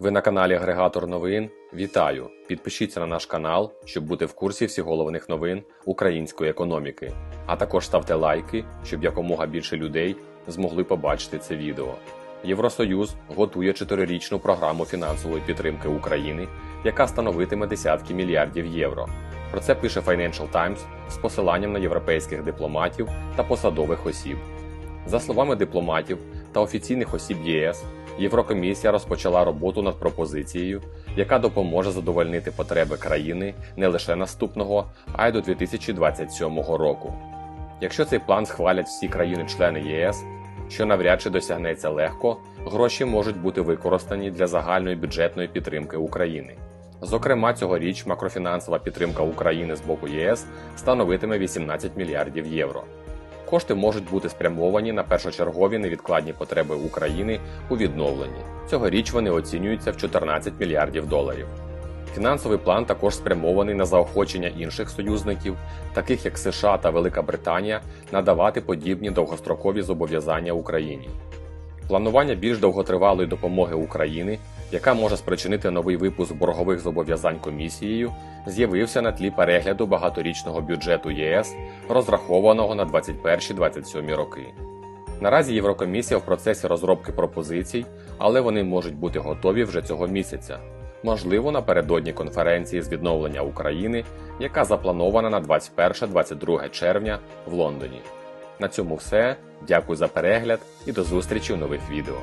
Ви на каналі Агрегатор новин. Вітаю! Підпишіться на наш канал, щоб бути в курсі всіх головних новин української економіки. А також ставте лайки, щоб якомога більше людей змогли побачити це відео. Євросоюз готує чотирирічну програму фінансової підтримки України, яка становитиме десятки мільярдів євро. Про це пише Financial Times з посиланням на європейських дипломатів та посадових осіб. За словами дипломатів та офіційних осіб єС, Єврокомісія розпочала роботу над пропозицією, яка допоможе задовольнити потреби країни не лише наступного, а й до 2027 року. Якщо цей план схвалять всі країни-члени ЄС, що навряд чи досягнеться легко, гроші можуть бути використані для загальної бюджетної підтримки України. Зокрема, цьогоріч макрофінансова підтримка України з боку ЄС становитиме 18 мільярдів євро. Кошти можуть бути спрямовані на першочергові невідкладні потреби України у відновленні. Цьогоріч вони оцінюються в 14 мільярдів доларів. Фінансовий план також спрямований на заохочення інших союзників, таких як США та Велика Британія, надавати подібні довгострокові зобов'язання Україні. Планування більш довготривалої допомоги України, яка може спричинити новий випуск боргових зобов'язань комісією, з'явився на тлі перегляду багаторічного бюджету ЄС, розрахованого на 21-27 роки. Наразі Єврокомісія в процесі розробки пропозицій, але вони можуть бути готові вже цього місяця. Можливо, напередодні конференції з відновлення України, яка запланована на 21-22 червня в Лондоні. На цьому все. Дякую за перегляд і до зустрічі у нових відео.